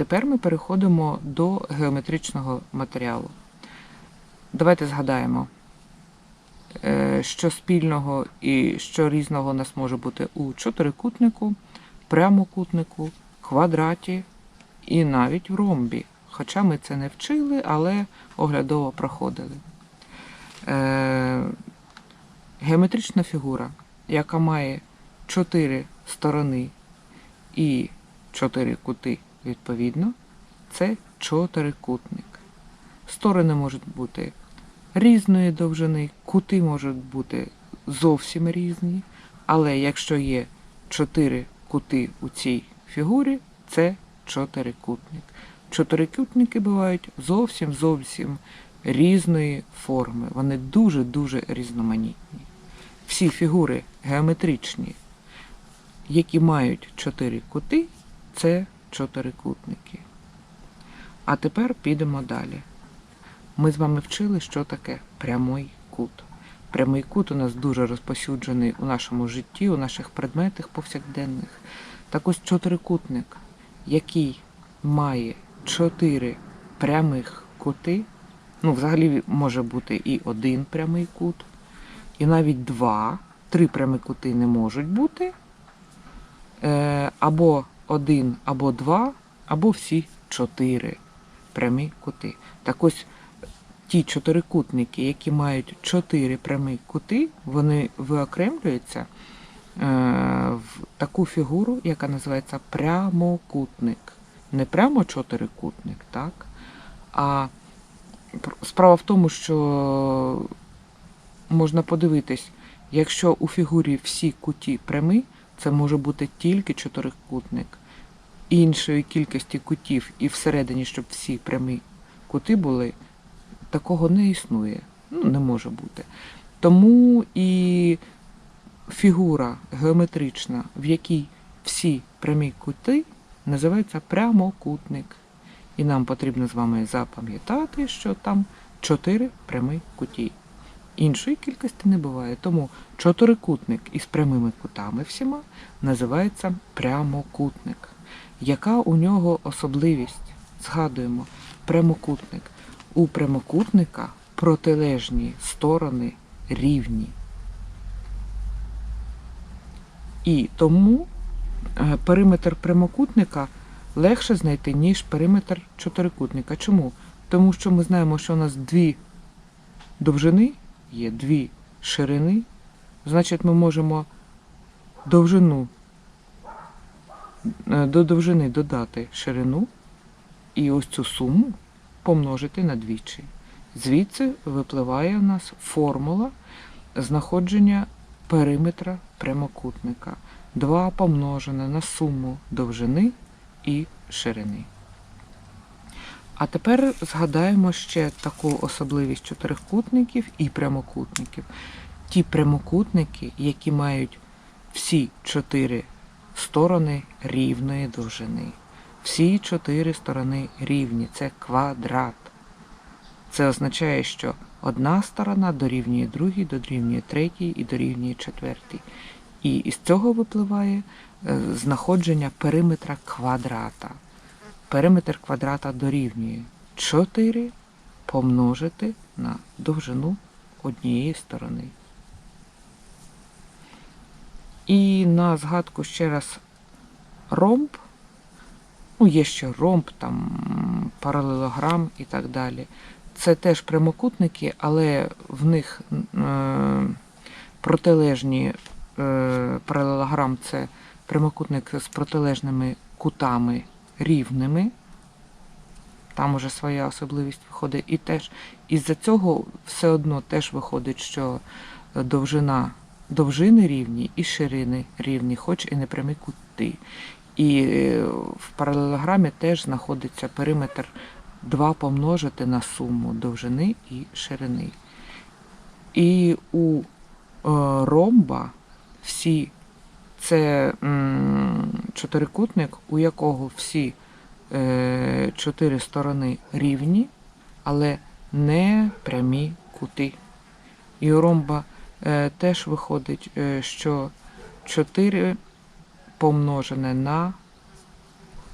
тепер ми переходимо до геометричного матеріалу. Давайте згадаємо, е, що спільного і що різного у нас може бути у чотирикутнику, прямокутнику, квадраті і навіть в ромбі. Хоча ми це не вчили, але оглядово проходили. Е, Геометрична фігура, яка має чотири сторони і чотири кути відповідно, це чотирикутник. Сторони можуть бути різної довжини, кути можуть бути зовсім різні, але якщо є чотири кути у цій фігурі, це чотирикутник. Чотирикутники бувають зовсім зовсім різної форми. Вони дуже-дуже різноманітні. Всі фігури геометричні, які мають чотири кути, це чотирикутники. А тепер підемо далі. Ми з вами вчили, що таке прямий кут. Прямий кут у нас дуже розпосюджений у нашому житті, у наших предметах повсякденних. Так ось чотирикутник, який має чотири прямих кути, ну, взагалі може бути і один прямий кут, і навіть два, три прямі кути не можуть бути, е, або один, або два, або всі чотири прямі кути. Так ось ті чотирикутники, які мають чотири прямі кути, вони виокремлюються е, в таку фігуру, яка називається прямокутник. Не прямо чотирикутник, так? А справа в тому, що можна подивитись, якщо у фігурі всі куті прямі, це може бути тільки чотирикутник. Іншої кількості кутів і всередині, щоб всі прямі кути були, такого не існує. Ну, не може бути. Тому і фігура геометрична, в якій всі прямі кути, називається прямокутник. І нам потрібно з вами запам'ятати, що там чотири прямі куті. Іншої кількості не буває. Тому чотирикутник із прямими кутами всіма називається прямокутник. Яка у нього особливість? Згадуємо, прямокутник. У прямокутника протилежні сторони рівні. І тому е, периметр прямокутника легше знайти, ніж периметр чотирикутника. Чому? Тому що ми знаємо, що у нас дві довжини, є дві ширини. Значить, ми можемо довжину до довжини додати ширину і ось цю суму помножити на двічі. Звідси випливає у нас формула знаходження периметра прямокутника. 2 помножене на суму довжини і ширини. А тепер згадаємо ще таку особливість чотирикутників і прямокутників. Ті прямокутники, які мають всі чотири сторони рівної довжини. Всі чотири сторони рівні, це квадрат. Це означає, що одна сторона дорівнює другій, дорівнює третій і дорівнює четвертій. І із цього випливає е, знаходження периметра квадрата. Периметр квадрата дорівнює 4 помножити на довжину однієї сторони. І на згадку ще раз ромб. Ну, є ще ромб, там паралелограм і так далі. Це теж прямокутники, але в них е, протилежні е, паралелограм це прямокутник з протилежними кутами рівними. Там уже своя особливість виходить. І теж із-за цього все одно теж виходить, що довжина довжини рівні і ширини рівні, хоч і не прямі кути. І е, в паралелограмі теж знаходиться периметр 2 помножити на суму довжини і ширини. І у е, ромба всі це чотирикутник, у якого всі е, чотири сторони рівні, але не прямі кути. І у ромба теж виходить, е, що 4 помножене на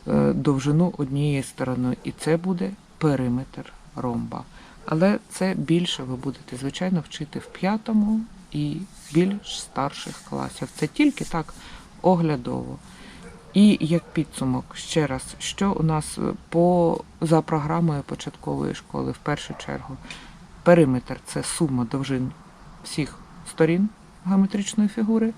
е, довжину однієї сторони, і це буде периметр ромба. Але це більше ви будете, звичайно, вчити в п'ятому і більш старших класів. Це тільки так оглядово. І як підсумок, ще раз, що у нас е, по за програмою початкової школи, в першу чергу, периметр це сума довжин всіх сторін геометричної фігури.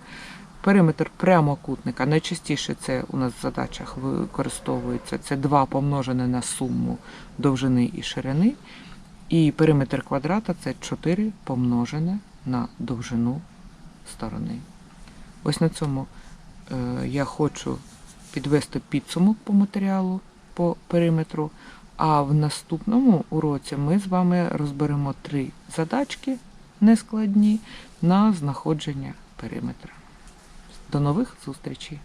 Периметр прямокутника, найчастіше це у нас в задачах використовується це 2 помножене на суму довжини і ширини. І периметр квадрата це 4 помножене на довжину сторони. Ось на цьому е, я хочу підвести підсумок по матеріалу по периметру. А в наступному уроці ми з вами розберемо три задачки нескладні на знаходження периметра. До нових зустрічей!